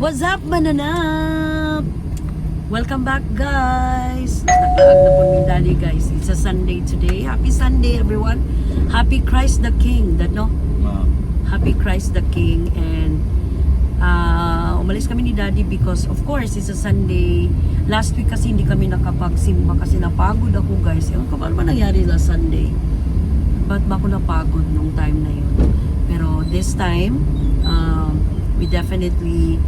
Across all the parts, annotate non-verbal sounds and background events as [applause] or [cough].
What's up, mananap? Welcome back, guys. Naglaag na po ni Daddy, guys. It's a Sunday today. Happy Sunday, everyone. Happy Christ the King. That, no? Ma, Happy Christ the King. And uh, umalis kami ni Daddy because, of course, it's a Sunday. Last week kasi hindi kami nakapagsimba kasi napagod ako, guys. Ewan ko ba naman nangyari last Sunday? Ba't ba ako napagod nung time na yun? Pero this time, um, we definitely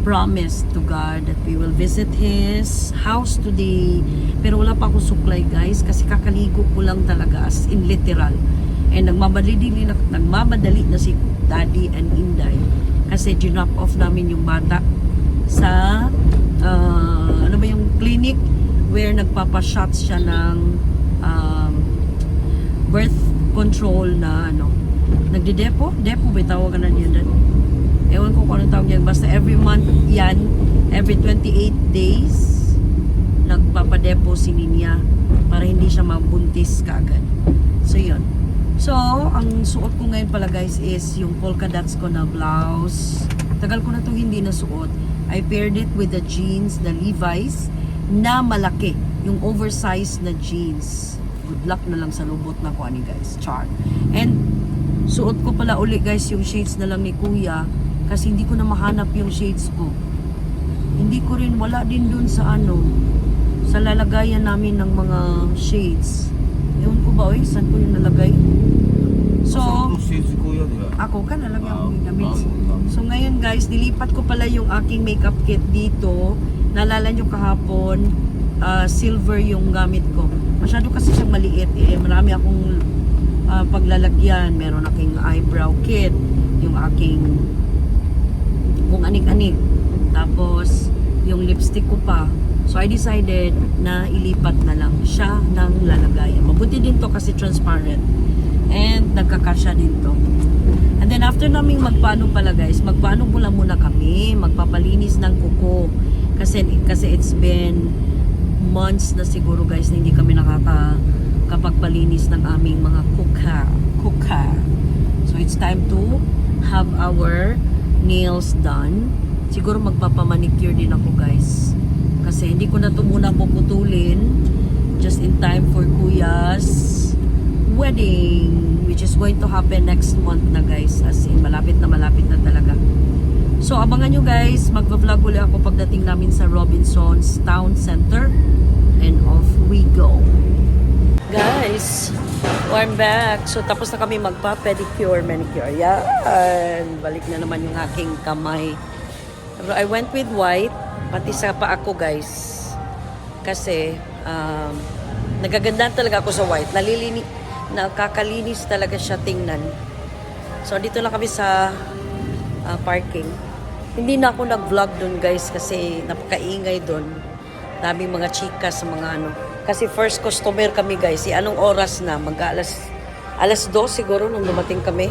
promised to God that we will visit His house today. Pero wala pa akong suklay guys kasi kakaligo ko lang talaga as in literal. And nagmamadali na, nagmamadali na si Daddy and Inday kasi dinop off namin yung bata sa uh, ano ba yung clinic where nagpapashots siya ng um, birth control na ano nagde-depo depo ba tawagan na niya ewan ko kung anong tawag yan. Basta every month yan every 28 days nagpapadepo si Ninya para hindi siya mabuntis kaagad. So yun. So ang suot ko ngayon pala guys is yung polka dots ko na blouse. Tagal ko na itong hindi nasuot. I paired it with the jeans the Levi's na malaki. Yung oversized na jeans. Good luck na lang sa lubot na ko ani guys. Char. And suot ko pala uli guys yung shades na lang ni kuya kasi hindi ko na mahanap yung shades ko hindi ko rin wala din dun sa ano sa lalagayan namin ng mga shades ewan ko ba oy saan ko yung nalagay so Kuya, di ba? ako ka nalagay Ah, ang damit ah, ah. So ngayon guys, nilipat ko pala yung aking makeup kit dito. Naalala nyo kahapon, ah, silver yung gamit ko. Masyado kasi siyang maliit eh. Marami akong ah, paglalagyan. Meron aking eyebrow kit, yung aking kung anik-anik. Tapos, yung lipstick ko pa. So I decided na ilipat na lang siya ng lalagayan. Mabuti din to kasi transparent. And nagkakasya din to. And then after naming magpaano pala guys, magpaano mula muna kami, magpapalinis ng kuko. Kasi, kasi it's been months na siguro guys na hindi kami nakaka kapagpalinis ng aming mga kuka. Kuka. So it's time to have our nails done. Siguro magpapamanicure din ako guys. Kasi hindi ko na ito muna puputulin. Just in time for Kuya's wedding which is going to happen next month na guys as in malapit na malapit na talaga so abangan nyo guys magva-vlog ulit ako pagdating namin sa Robinson's Town Center and off we go guys I'm back. So tapos na kami magpa-pedicure manicure. Yan. Balik na naman yung aking kamay. Pero I went with white. Pati sa pa ako guys. Kasi um, nagaganda talaga ako sa white. Nalilini nakakalinis talaga siya tingnan. So dito na kami sa ah, parking. Hindi na ako nag-vlog doon guys kasi napakaingay doon daming mga chika sa mga ano kasi first customer kami guys. Si anong oras na? Mag alas alas 2 siguro nung dumating kami.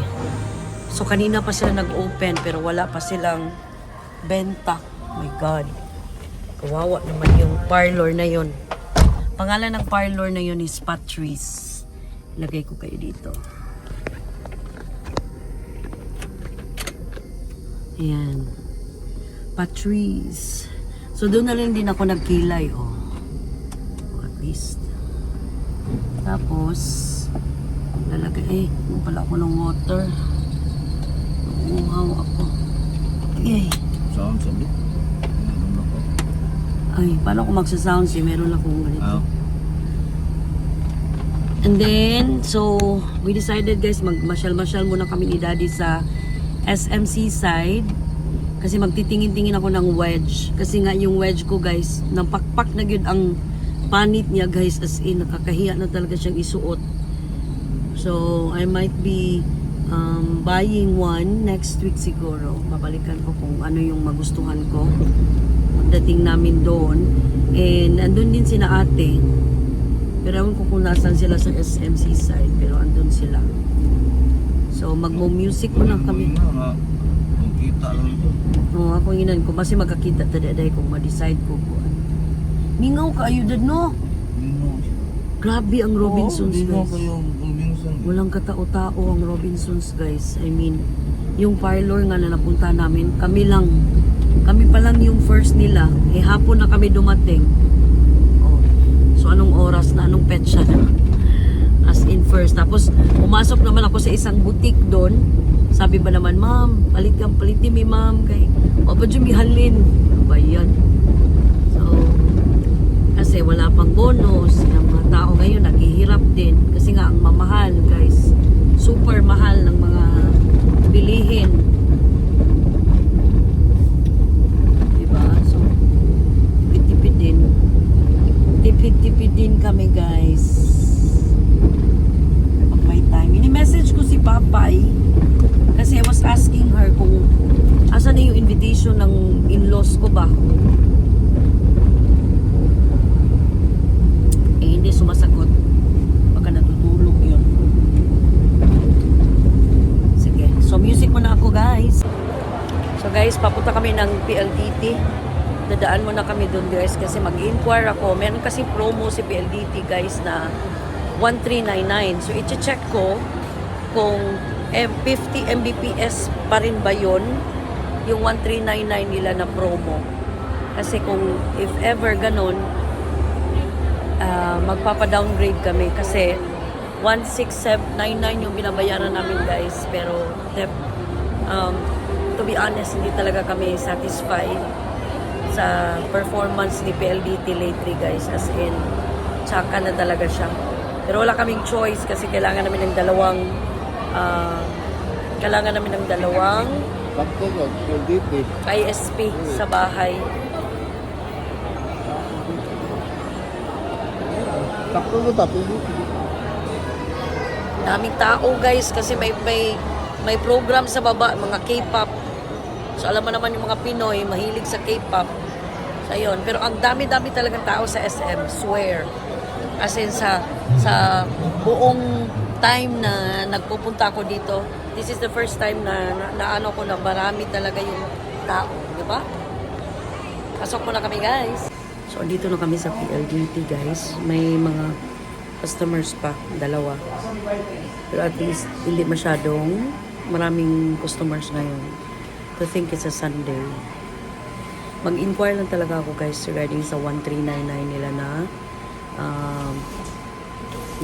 So kanina pa sila nag-open pero wala pa silang benta. My god. Kawawa naman yung parlor na yon pangalan ng parlor na yon is Patrice. Lagay ko kayo dito. Ayan. Patrice. So doon na rin din ako nagkilay oh Oh, least tapos lalagay eh pala ako ng water. Uuhaw ako. Yay Saan sabi? Ay paano ko magsasound si meron akong ganito? Ah, And then, so, we decided guys, magmasyal-masyal muna kami ni Daddy sa SMC side. Kasi magtitingin-tingin ako ng wedge. Kasi nga yung wedge ko guys, napakpak na yun ang panit niya guys. As in, nakakahiya na talaga siyang isuot. So, I might be um, buying one next week siguro. Babalikan ko kung ano yung magustuhan ko. Pagdating namin doon. And andun din sina ate. Pero ewan ko kung nasan sila sa SMC side. Pero andun sila. So, magmo-music muna kami. Nga nga. Kung kita lang. Oo, ako inan ko. Kasi magkakita tadaday kung ma-decide ko ko. Mingaw ka, ayudad no? Mino. Grabe ang Robinsons, Oo, Mino guys. kayo. Robinson. Walang katao-tao ang Robinsons, guys. I mean, yung parlor nga na napunta namin, kami lang. Kami pa lang yung first nila. Eh, hapon na kami dumating. Oh. So, anong oras na? Anong petsa na? As in first. Tapos, pumasok naman ako sa isang boutique doon. Sabi ba naman, ma'am, palit kang palit ni ma'am. Kay, o ba dyan mihalin? Ano ba yan? Wala pang bonus. Yung mga tao ngayon naghihirap din. Kasi nga, ang mamahal, guys. Super mahal ng mga bilihin. Diba? So, tipid-tipid din. Tipid-tipid din kami, guys. Pag time. Ini-message ko si Papay kasi I was asking her kung asan na yung invitation ng in-laws ko ba. Eh, hindi sumasagot. Baka natutulog yun. Sige. So, music muna ako, guys. So, guys, papunta kami ng PLDT. Dadaan muna kami doon, guys, kasi mag-inquire ako. Meron kasi promo si PLDT, guys, na 1399. So, i-check ko kung eh, 50 Mbps pa rin ba yun yung 1399 nila na promo. Kasi kung if ever ganun, ah, magpapa-downgrade kami kasi 16799 yung binabayaran namin guys pero um, to be honest hindi talaga kami satisfied sa performance ni PLDT lately guys as in tsaka na talaga siya. Pero wala kaming choice kasi kailangan namin ng dalawang ah, kailangan namin ng dalawang. ISP sa bahay. Daming tao guys kasi may may may program sa baba mga K-pop. So alam mo naman yung mga Pinoy mahilig sa K-pop so yun. Pero ang dami-dami talagang tao sa SM swear. As in sa sa buong time na nagpupunta ako dito this is the first time na, na, na ano ko na marami talaga yung tao di ba? Pasok muna kami guys. So dito na kami sa PLDT guys. May mga customers pa dalawa. Pero at least, hindi masyadong maraming customers ngayon. To think it's a Sunday. Mag-inquire lang talaga ako guys regarding sa 1399 nila na um,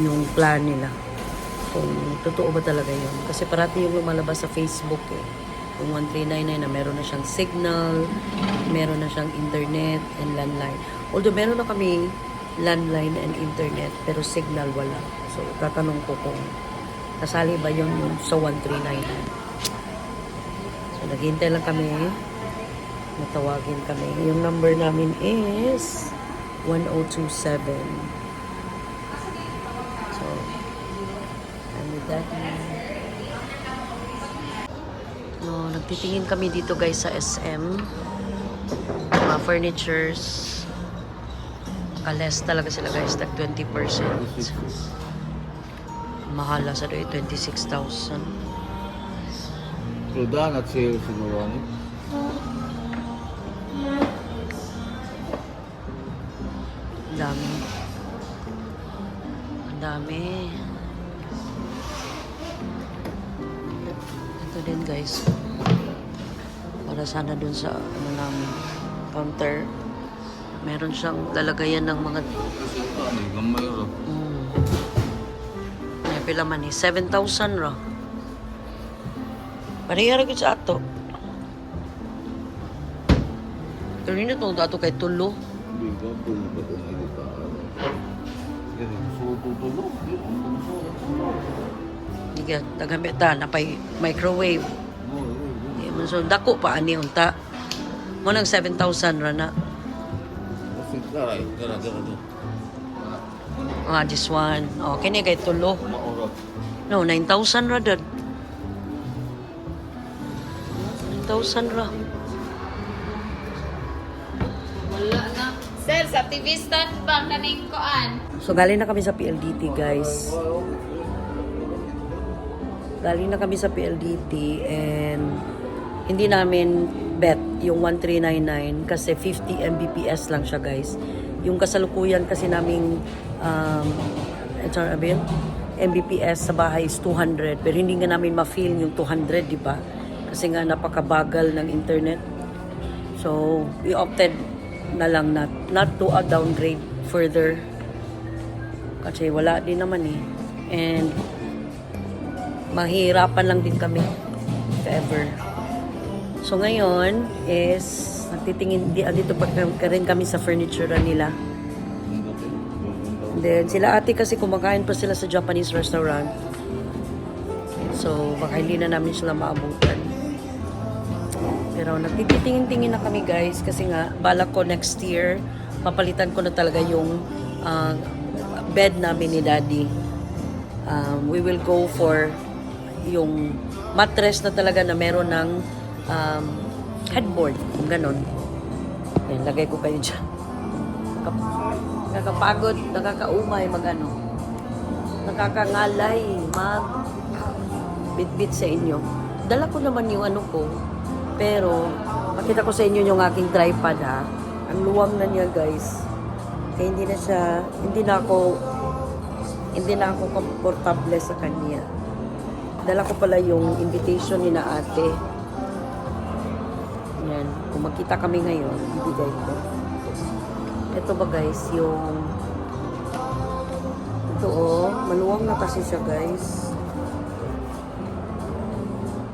yung plan nila. Kung totoo ba talaga yun. Kasi parati yung lumalabas sa Facebook eh. Yung 1399 na meron na siyang signal, meron na siyang internet and landline. Although meron na kami landline and internet pero signal wala. So tatanong ko kung kasali ba yun sa 1399. So naghihintay lang kami. Natawagin kami. Yung number namin is 1027. So, I'm with that. No, nagtitingin kami dito guys sa SM. Mga furnitures. Kales talaga sila guys, tag 20%. Mahal sa doon, 26,000. Rodan at sale siguro ni. Dami. Ang dami. Ito din guys. Para sana dun sa ano namin, counter. Meron siyang lalagayan ng mga Ano, gamay ro. mm, may pila man eh. 7,000 ra. Parihara ko sa ato. Pero yun itong ato kay Tulo. Hindi ba ka, tagamit ta, napay microwave. Di man so dako pa ani unta. Mo nang 7,000 ra na. Ah, this one. Oh, kini kay tulo. No, 9,000 ra dad. 9,000 ra. Sir, sa TV stand ba kaning koan? So galing na kami sa PLDT, guys. Galing na kami sa PLDT and hindi namin bet yung 1399 kasi 50 Mbps lang siya, guys. Yung kasalukuyan kasi naming um, ito ano ba yun? Mbps sa bahay is 200 pero hindi nga namin ma-feel yung 200, di ba? Kasi nga napakabagal ng internet. So, we opted na lang not, not to a downgrade further. Kasi wala din naman eh. And mahirapan lang din kami if ever. So ngayon is nagtitingin di dito pa rin kami sa furniture nila. And then sila ate kasi kumakain pa sila sa Japanese restaurant. So baka hindi na namin sila maabutan. Pero nagtitingin-tingin na kami guys kasi nga balak ko next year papalitan ko na talaga yung ah, bed namin ni daddy. Um, we will go for yung mattress na talaga na meron ng um, headboard. Ganon. Yan, lagay ko kayo dyan. Nakaka- Nakakapagod, nakakaumay, magano. Nakakangalay, mag bit-bit sa inyo. Dala ko naman yung ano ko, pero makita ko sa inyo yung aking tripod ha. Ang luwang na niya guys. Kaya hindi na siya, hindi na ako, hindi na ako komportable sa kanya. Dala ko pala yung invitation ni na ate. Yan. Kung magkita kami ngayon, ibigay ko. Ito ba guys, yung ito oh, maluwang na kasi siya guys.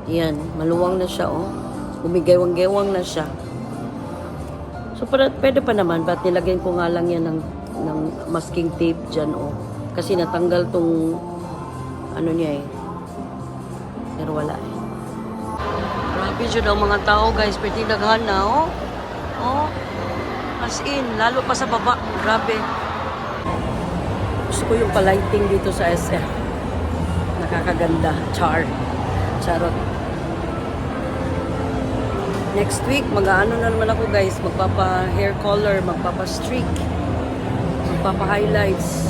Yan, maluwang na siya oh. Umigewang-gewang na siya. So para, pwede pa naman, ba't nilagyan ko nga lang yan ng, ng masking tape dyan oh. Kasi natanggal tong ano niya eh. Pero wala eh. Grabe dyan ang mga tao guys, pwede naghan na oh. Oh, as in, lalo pa sa baba, grabe. Gusto ko yung palighting dito sa SM. Nakakaganda. Char. Charot. Next week, mag-ano na naman ako guys. Magpapa hair color, magpapa streak, magpapa highlights.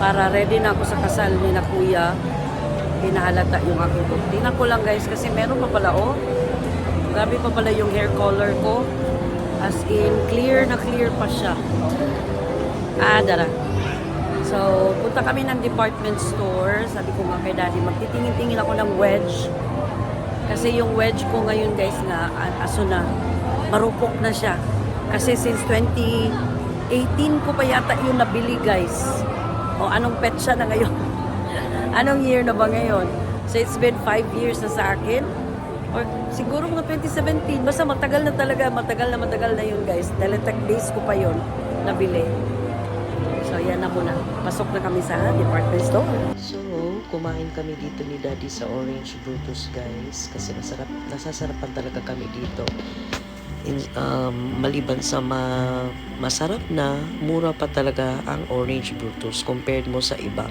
Para ready na ako sa kasal ni na kuya. Pinahalata yung aking look. Tingnan ko lang guys kasi meron pa pala oh. Grabe pa pala yung hair color ko. As in, clear na clear pa siya. Ah, dara. So, punta kami ng department store. Sabi ko nga kay daddy, magtitingin-tingin ako ng wedge. Kasi yung wedge ko ngayon guys nga, a- aso na, marupok na siya. Kasi since 2018 ko pa yata yung nabili guys. O anong petsa na ngayon? [laughs] anong year na ba ngayon? So it's been 5 years na sa akin. Or siguro mga 2017. Basta matagal na talaga, matagal na matagal na yun guys. Teletech days ko pa yun nabili. So, yan na muna. Pasok na kami sa department store. So, kumain kami dito ni Daddy sa Orange Brutus, guys. Kasi nasarap, nasasarapan talaga kami dito. In, um, maliban sa ma, masarap na, mura pa talaga ang Orange Brutus compared mo sa ibang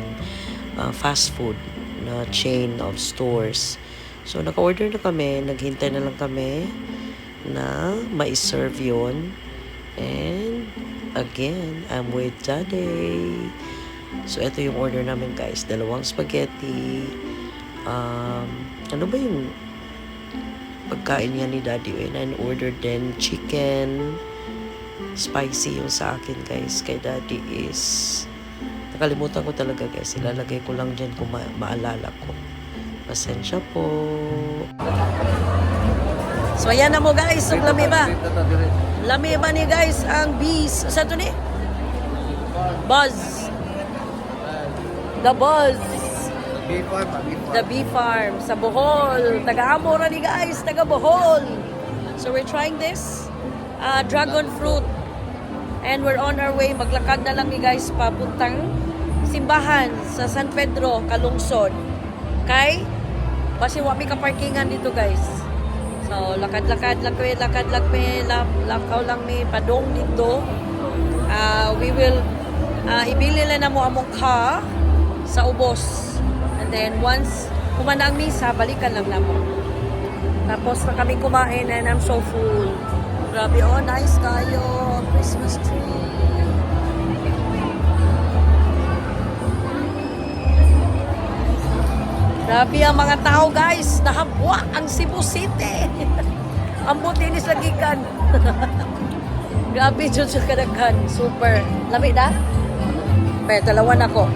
uh, fast food na chain of stores. So, naka-order na kami. Naghintay na lang kami na ma-serve yun. And again, I'm with Daddy. So, ito yung order namin guys. Dalawang spaghetti. Um, ano ba yung pagkain niya ni Daddy? And I ordered then chicken. Spicy yung sa akin guys. Kay Daddy is... Nakalimutan ko talaga guys. Ilalagay ko lang dyan kung ma- maalala ko. Pasensya po. So, ayan na mo guys. Lami ba? Lami ba ni guys ang bees? Sa to ni? Buzz. The Buzz. The bee farm sa Bohol. Taga-Amora ni guys, taga Bohol. So we're trying this uh, dragon fruit. And we're on our way. Maglakad na lang ni guys papuntang simbahan sa San Pedro, Kalungsod. Kay kasi wa mi ka parkingan dito guys. So lakad-lakad lang kami, lakad lang kami, lak lakaw lang mi padong dito. Uh, we will uh, ibili lang na mo among car sa ubos. And then once kumana ang misa, balikan lang namo. Tapos na kami kumain and I'm so full. Grabe, oh, nice kayo. Christmas tree. Grabe ang mga tao guys. Nahabwa ang Cebu City. [laughs] ang butinis lagikan. [laughs] Grabe dyan sa kadaghan. Super. Lamig na? Pero dalawa na ko.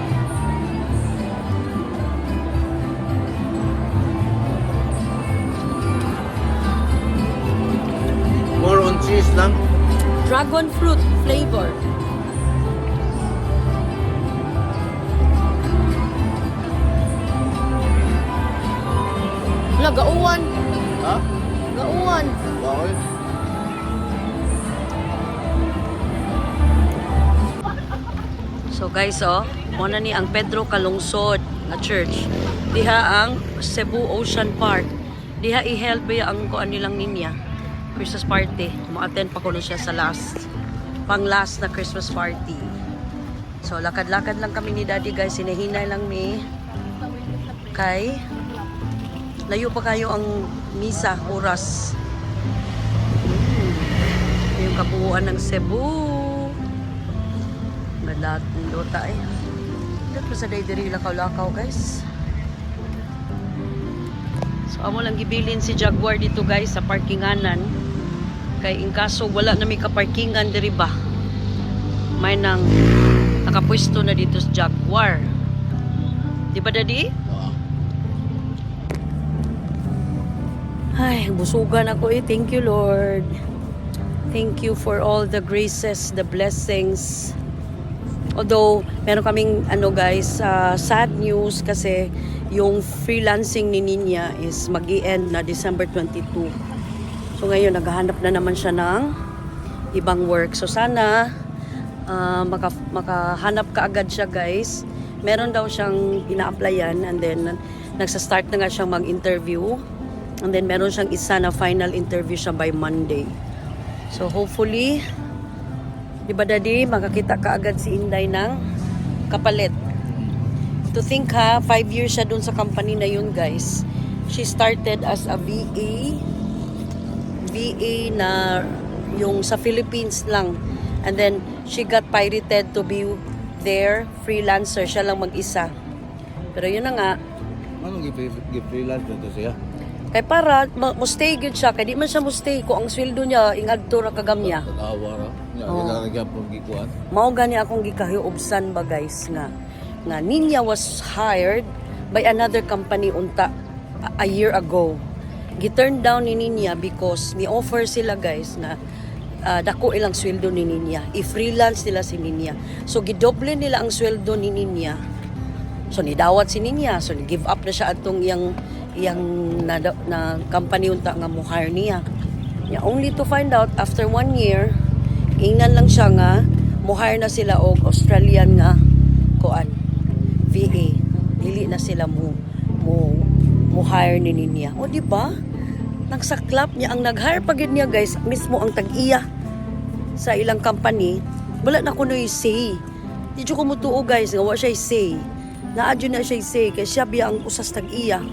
More on cheese lang. Dragon fruit flavor. Wala, gauwan. Ha? Gauwan. Bakit? So guys, oh, muna ni ang Pedro Kalungsod na church. Diha ang Cebu Ocean Park. Diha i-help ba ang kuan nilang ninya. Christmas party. Mo-attend pa ko nun siya sa last, pang last na Christmas party. So lakad-lakad lang kami ni Daddy guys. Sinahinay lang mi. Kay layo pa kayo ang misa oras. Hmm. Yung kabuuan ng Cebu. Malat ng lota eh. Dito sa daydiri lakaw-lakaw guys. So amo lang gibilin si Jaguar dito guys sa parkinganan. Kay in kaso wala na may kaparkingan diri ba. May nang nakapwesto na dito sa Jaguar. Di ba daddy? Ay, busugan ako eh. Thank you, Lord. Thank you for all the graces, the blessings. Although, meron kaming, ano guys, uh, sad news kasi yung freelancing ni Ninya is mag end na December 22. So ngayon, naghahanap na naman siya ng ibang work. So sana, uh, maka, makahanap ka agad siya guys. Meron daw siyang ina-applyan and then nagsa-start na nga siyang mag-interview. And then meron siyang isa na final interview siya by Monday. So hopefully, di ba daddy, makakita ka agad si Inday ng kapalit. To think ha, five years siya dun sa company na yun guys. She started as a VA, VA na yung sa Philippines lang. And then she got pirated to be there, freelancer, siya lang mag-isa. Pero yun na nga, Anong gi-freelance dito siya? Kay para ma- mustay gyud siya kay di man siya mustay ko ang sweldo niya ingadto ra kagamya. Ra. Nga, gikuan. Mao gani akong gikahiubsan ba guys nga nga Ninya was hired by another company unta a, a year ago. Giturn down ni Ninya because ni offer sila guys na ah, dako ilang sweldo ni Ninya. I-freelance nila si Ninya. So gidoble nila ang sweldo ni Ninya. So nidawat si Ninya. So give up na siya atong iyang iyang na, na company unta nga mo hire niya. Yeah, only to find out after one year, ingnan lang siya nga mo hire na sila og Australian nga kuan VA. Dili na sila mo mo mo hire ni Ninya. O di ba? Nagsaklap niya ang nag-hire pa niya guys mismo ang tag-iya sa ilang company. Wala na kuno say. Di ko mutuo guys nga wa siya say. Naadyo na siya say kay siya biya ang usas tag-iya.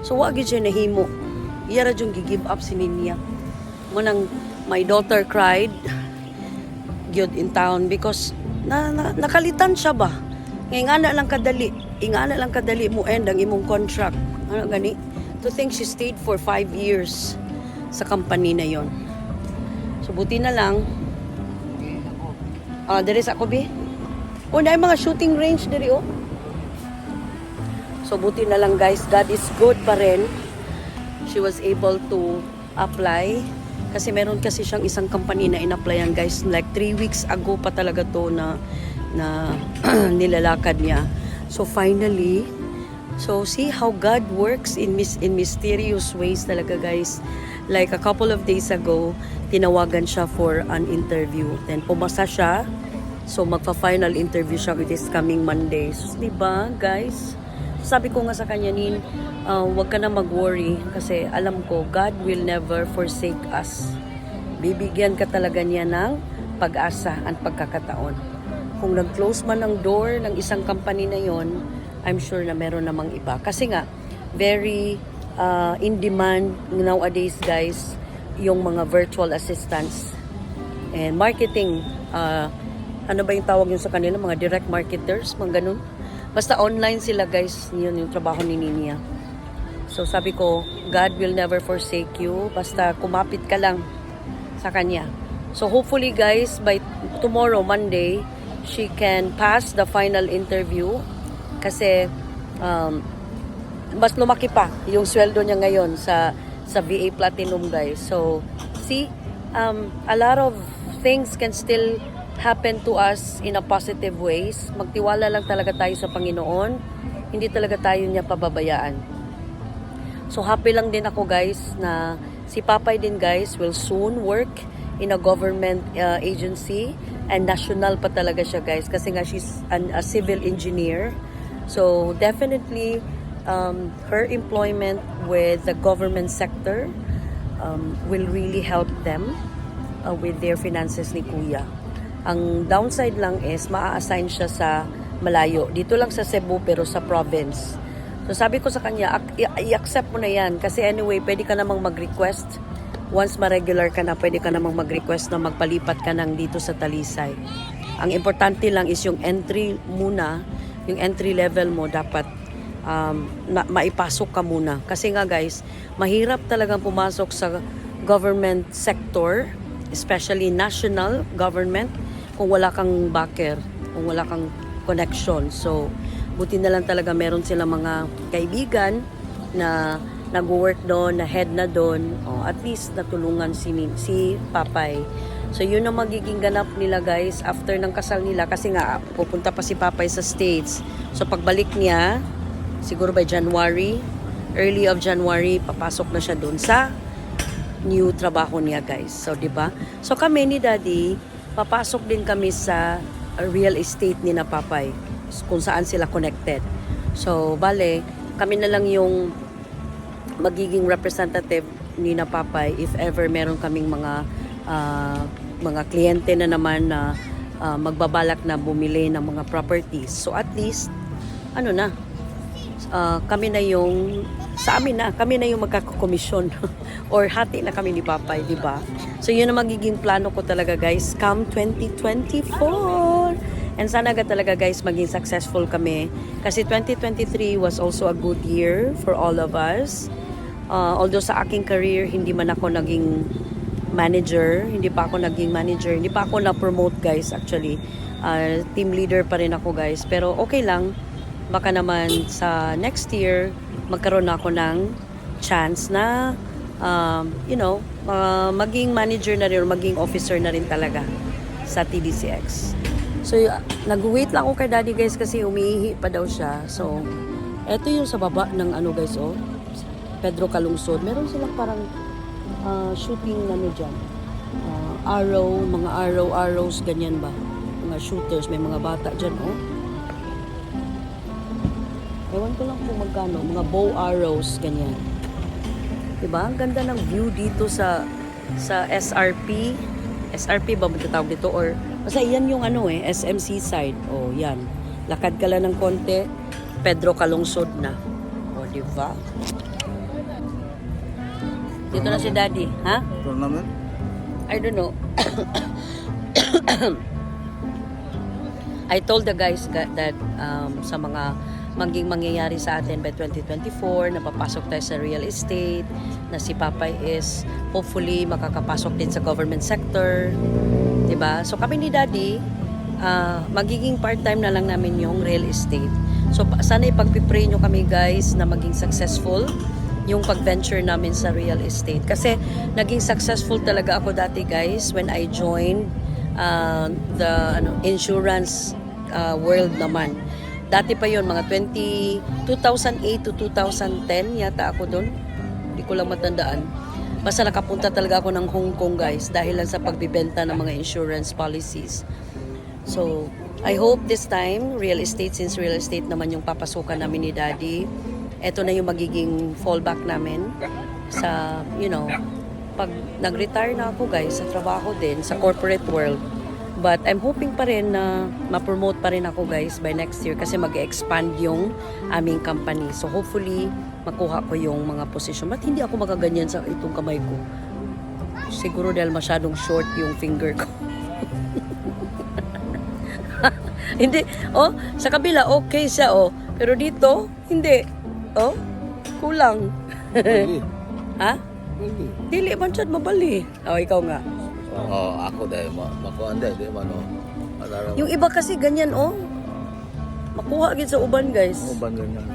So wa gyud siya nahimo. Iya ra jung gi-give up si Ninya. Mo nang my daughter cried gyud in town because na, na nakalitan siya ba. Ngay lang kadali. Inga na lang kadali mo end ang imong contract. Ano gani? To think she stayed for five years sa company na yon. So buti na lang. Ah, there is ako bi. O na mga shooting range diri oh. So buti na lang guys, God is good pa rin. She was able to apply kasi meron kasi siyang isang company na in-applyan guys like 3 weeks ago pa talaga to na na [clears throat] nilalakad niya. So finally, so see how God works in mis in mysterious ways talaga guys. Like a couple of days ago, tinawagan siya for an interview. Then pumasa siya. So magpa-final interview siya with this coming Monday. So, di guys? Sabi ko nga sa kanya, Nin, uh, huwag ka na mag-worry kasi alam ko, God will never forsake us. Bibigyan ka talaga niya ng pag-asa at pagkakataon. Kung nag-close man ang door ng isang company na yon, I'm sure na meron namang iba. Kasi nga, very uh, in demand nowadays, guys, yung mga virtual assistants and marketing uh, ano ba yung tawag yun sa kanila mga direct marketers mga ganun basta online sila guys. Yun yung trabaho ni Ninia so sabi ko God will never forsake you. Basta kumapit ka lang sa kanya. So hopefully guys by tomorrow Monday she can pass the final interview. Kasi um, mas lumaki pa yung sweldo niya ngayon sa sa VA Platinum guys. So, see, um, a lot of things can still happen to us in a positive ways. Magtiwala lang talaga tayo sa Panginoon. Hindi talaga tayo niya pababayaan. So happy lang din ako guys na si Papay din guys will soon work in a government uh, agency and national pa talaga siya guys kasi nga she's an, a civil engineer. So definitely um, her employment with the government sector um, will really help them uh, with their finances ni Kuya. Ang downside lang is maa-assign siya sa malayo. Dito lang sa Cebu pero sa province. So sabi ko sa kanya, "Ak- i- i-accept mo na yan kasi anyway, pwede ka namang mag-request. Once ma-regular ka na, pwede ka namang mag-request na magpalipat ka nang dito sa Talisay. Ang importante lang is yung entry muna, yung entry level mo dapat um, na, maipasok ka muna. Kasi nga guys, mahirap talagang pumasok sa government sector, especially national government, kung wala kang backer, kung wala kang connection. So, buti na lang talaga meron sila mga kaibigan na nag-work doon, na head na doon, o at least natulungan si, si Papay. So, yun ang magiging ganap nila guys after ng kasal nila kasi nga pupunta pa si Papay sa States. So, pagbalik niya, siguro by January, early of January, papasok na siya doon sa new trabaho niya guys. So, di ba? So, kami ni Daddy, papasok din kami sa uh, real estate ni na Papay kung saan sila connected. So, bale, kami na lang yung magiging representative ni na Papay if ever meron kaming mga ah, mga kliyente na naman na ah, magbabalak na bumili ng mga properties. So, at least, ano na, ah, kami na yung sa amin na, kami na yung magkakakomisyon [laughs] or hati na kami ni Papay, di ba? So yun ang magiging plano ko talaga guys, come 2024. And sana ga talaga guys maging successful kami kasi 2023 was also a good year for all of us. Uh, although sa aking career, hindi man ako naging manager, hindi pa ako naging manager, hindi pa ako na-promote guys actually. Uh, team leader pa rin ako guys. Pero okay lang, baka naman sa next year, magkaroon ako ng chance na, um, you know, uh, maging manager na rin or maging officer na rin talaga sa TDCX. So, y- nag-wait lang ako kay daddy guys kasi umiihi pa daw siya. So, eto yung sa baba ng ano guys, oh. Pedro Calungsod. Meron silang parang ah, shooting ano dyan. Ah, arrow, mga arrow, arrows, ganyan ba? Mga shooters, may mga bata dyan, oh. Ewan ko lang kung magkano, mga bow arrows, ganyan. Diba? Ang ganda ng view dito sa sa SRP. SRP ba matatawag dito? Or, basta yan yung ano eh, SMC side. O, oh, yan. Lakad ka lang ng konti, Pedro Calungsod na. O, di ba? Dito na si Daddy. Ha? Tournament? I don't know. [coughs] I told the guys that um, sa mga maging mangyayari sa atin by 2024, na papasok tayo sa real estate, na si Papay is hopefully makakapasok din sa government sector. ba? So kami ni Daddy, ah, magiging part-time na lang namin yung real estate. So sana ipagpipray nyo kami guys na maging successful yung pag-venture namin sa real estate. Kasi naging successful talaga ako dati guys when I joined uh, the ano, insurance uh, world naman. Dati pa yon mga 20, 2008 to 2010 yata ako doon. Hindi ko lang matandaan. Basta nakapunta talaga ako ng Hong Kong guys dahil lang sa pagbibenta ng mga insurance policies. So, I hope this time, real estate, since real estate naman yung papasukan namin ni Daddy, eto na yung magiging fallback namin sa, you know, pag nag-retire na ako guys, sa trabaho din, sa corporate world. But I'm hoping pa rin na ma-promote pa rin ako guys by next year kasi mag-expand yung aming company. So hopefully, makuha ko yung mga position. Ba't hindi ako magaganyan sa itong kamay ko? Siguro dahil masyadong short yung finger ko. [laughs] hindi. Oh, sa kabila, okay siya, oh. Pero dito, hindi. Oh, kulang. [laughs] Ha? Pwede. Dili man siya mabali. Oh, ikaw nga. Oo, ako dahil ma makuha hindi, di man o. Alara Yung iba kasi ganyan, oh. Makuha gid sa uban, guys. ba ganyan? [laughs]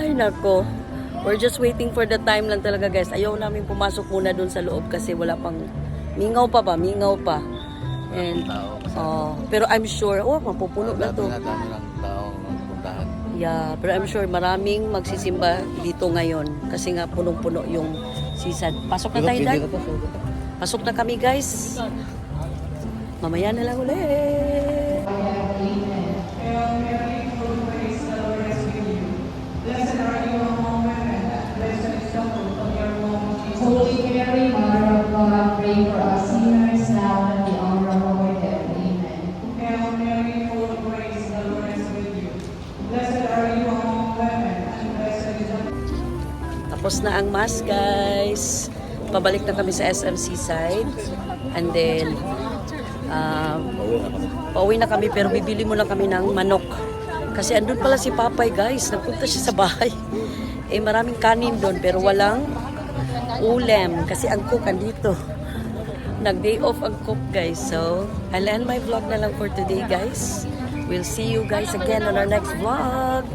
Ay, nako. We're just waiting for the time lang talaga guys. Ayaw namin pumasok muna dun sa loob kasi wala pang mingaw pa ba? Mingaw pa. And Tao. oh, pero I'm sure oh mapupuno na to. Dami ang puntahan. Yeah, pero I'm sure maraming magsisimba dito ngayon kasi nga punong-puno yung season. Pasok na tayo, Dad. Pasok na kami, guys. Mamaya na lang ulit. Na ang mass, guys. Pabalik na kami sa SM Seaside. And then, um, pauwi na kami pero bibili muna kami ng manok. Kasi andun pala si Papay, guys. Nagpunta siya sa bahay. [laughs] Eh, maraming kanin doon pero walang ulam. Kasi ang cook andito. [laughs] Nag-day off ang cook, guys. So, I'll end my vlog na lang for today, guys. We'll see you guys again on our next vlog.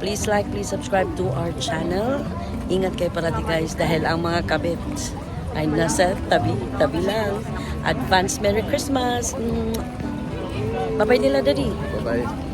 Please like, please subscribe to our channel. Ingat kayo parati guys dahil ang mga kabit ay nasa tabi, tabi lang. Advance Merry Christmas! Mm. Bye-bye nila, Daddy. Bye-bye.